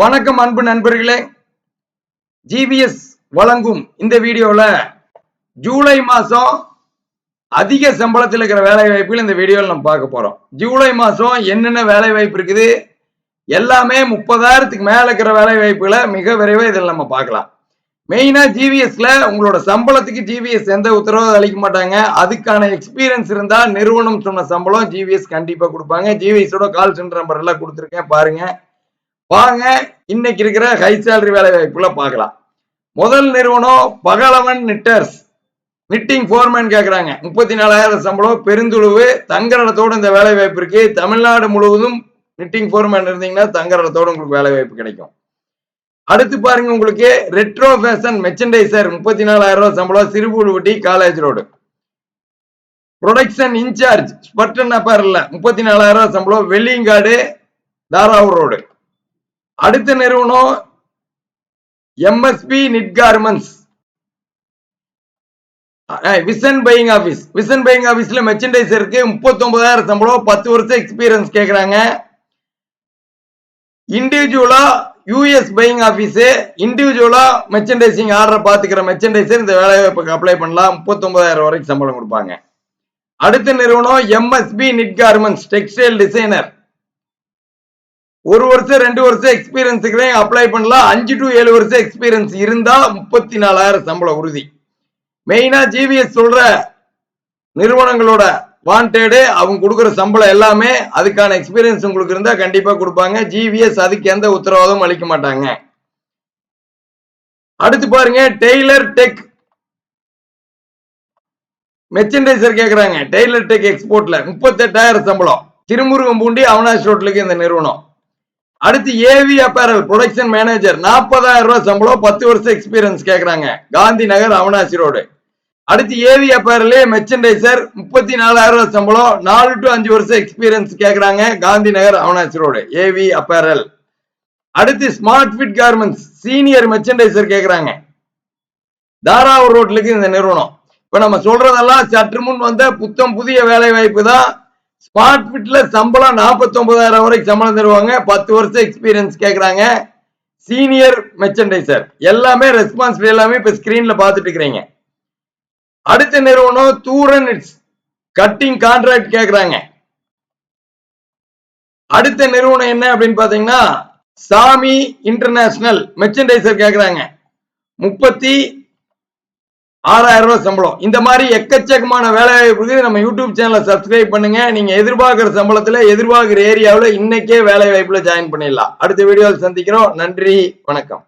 வணக்கம் அன்பு நண்பர்களே. ஜிபிஎஸ் வழங்கும் இந்த வீடியோல ஜூலை மாசம் அதிக சம்பளத்தில் இருக்கிற வேலை வாய்ப்புகள் இந்த வீடியோவில் நம்ம பார்க்க போறோம். ஜூலை மாசம் என்னென்ன வேலை வாய்ப்பு இருக்குது? எல்லாமே முப்பதாயிரத்துக்கு மேல இருக்கிற வேலை வாய்ப்புகளை மிக விரைவாக இதில் நம்ம பார்க்கலாம். மெயினா ஜிவிஎஸ்ல உங்களோட சம்பளத்துக்கு ஜிவிஎஸ் எந்த உத்தரவு அளிக்க மாட்டாங்க. அதுக்கான எக்ஸ்பீரியன்ஸ் இருந்தா நிறுவனம் சொன்ன சம்பளம் ஜிவிஎஸ் கண்டிப்பா கொடுப்பாங்க. ஜிவிஎஸோட கால் சென்டர் நம்பர் எல்லாம் கொடுத்துருக்கேன் பாருங்க. வாங்க இன்னைக்கு இருக்கிற ஹை சேலரி வேலை வாய்ப்புல பார்க்கலாம். முதல் நிறுவனம் பகலவன் நிட்டர்ஸ் நிட்டிங் ஃபோர்மேன் கேட்குறாங்க முப்பத்தி நாலாயிரம் சம்பளம் பெருந்துழுவு தங்கரடத்தோடு இந்த வேலை வாய்ப்பு இருக்கு. தமிழ்நாடு முழுவதும் நிட்டிங் ஃபோர்மேன் இருந்தீங்கன்னா தங்கரடத்தோடு உங்களுக்கு வேலை வாய்ப்பு கிடைக்கும். அடுத்து பாருங்க உங்களுக்கு ரெட்ரோ ஃபேஷன் மெச்சண்டைசர் முப்பத்தி நாலாயிரம் ரூபாய் சம்பளம் சிறுபுழுவட்டி college road production in charge ஸ்பர்டன் இல்லை முப்பத்தி நாலாயிரம் ரூபாய் சம்பளம் வெள்ளியங்காடு தாராவூர் ரோடு அடுத்த நிறுவனம் MSP knit garments vision buying office vision buying ஆபீஸ்ல மெர்ச்சன்டைசருக்கு முப்பத்தி ஒன்பதாயிரம் சம்பளம் பத்து வருஷம் எக்ஸ்பீரியன்ஸ் கேட்குறாங்க இண்டிவிஜுவலா யூஎஸ் பையிங் ஆபீஸ் இண்டிவிஜுவலா மெர்ச்சன்டைசிங் ஆர்டர் பாத்துக்கிற மெர்ச்சன்டைசர் இந்த வேலை வாய்ப்புக்கு அப்ளை பண்ணலாம். முப்பத்தி ஒன்பதாயிரம் வரைக்கும் சம்பளம் கொடுப்பாங்க. அடுத்த நிறுவனம் MSP knit garments textile designer ஒரு வருஷம் ரெண்டு வருஷம் எக்ஸ்பீரியன்ஸுக்கு அப்ளை பண்ணலாம். அஞ்சு டு ஏழு வருஷம் எக்ஸ்பீரியன்ஸ் இருந்தால் முப்பத்தி நாலாயிரம் சம்பளம் உறுதி மெயினாக ஜிவிஎஸ் சொல்கிற நிறுவனங்களோட வாண்டடு அவங்க கொடுக்குற சம்பளம் எல்லாமே அதுக்கான எக்ஸ்பீரியன்ஸ் உங்களுக்கு இருந்தால் கண்டிப்பாக கொடுப்பாங்க. ஜிவிஎஸ் அதுக்கு எந்த உத்தரவாதமும் அளிக்க மாட்டாங்க. அடுத்து பாருங்க டெய்லர் டெக் மெர்ச்சன்டைசர் கேட்குறாங்க டெய்லர் டெக் எக்ஸ்போர்ட்ல முப்பத்தெட்டாயிரம் சம்பளம். திருமுருகம் பூண்டி அவனாஷ் ரோட்லுக்கு இந்த நிறுவனம். அடுத்து ஏவி அப்பேரல் ப்ரொடக்ஷன் மேனேஜர் நாற்பதாயிரம் ரூபாய் சம்பளம் பத்து வருஷம் எக்ஸ்பீரியன்ஸ் கேட்குறாங்க காந்தி நகர் அவனாசி ரோடு. அடுத்து ஏவி அப்பேரலே மெர்ச்சன்டைசர் முப்பத்தி நாலாயிரம் ரூபாய் சம்பளம் நாலு டு அஞ்சு வருஷம் எக்ஸ்பீரியன்ஸ் கேட்குறாங்க Gandhi Nagar Avinashi road. AV apparel அடுத்து smart fit garments senior merchandiser கேட்குறாங்க தாராவூர் ரோட்லுக்கு இந்த நிறுவனம். இப்போ நம்ம சொல்றதெல்லாம் சற்று முன் வந்த புத்தம் புதிய வேலை வாய்ப்பு தான். ஸ்மார்ட் ஃபிட்ல சம்பளம் நாற்பத்தி ஒன்பதாயிரம் வரைக்கும் சம்பளம் தருவாங்க. பத்து வருஷம் எக்ஸ்பீரியன்ஸ் கேட்குறாங்க சீனியர் மெர்ச்சன்டைசர் எல்லாமே ரெஸ்பான்சிபிள் எல்லாமே இப்போ ஸ்கிரீன்ல பார்த்துட்டு இருக்கிறீங்க. அடுத்த நிறுவனம் தூரன் இட்ஸ் கட்டிங் கான்ட்ராக்ட் கேட்குறாங்க அடுத்த நிறுவனம் என்ன அப்படின்னு பாத்தீங்கன்னா சாமி இன்டர்நேஷனல் மெர்ச்சன்டைசர் கேட்குறாங்க முப்பத்தி ஆறாயிரம் ரூபாய் சம்பளம். இந்த மாதிரி எக்கச்சக்கமான வேலை வாய்ப்புக்கு நம்ம யூடியூப் சேனலை சப்ஸ்கிரைப் பண்ணுங்க. நீங்க எதிர்பார்க்கிற சம்பளத்துல எதிர்பார்க்கிற ஏரியாவில் இன்னைக்கே வேலை வாய்ப்புல ஜாயின் பண்ணிடலாம். அடுத்த வீடியோவில் சந்திக்கிறோம். நன்றி. வணக்கம்.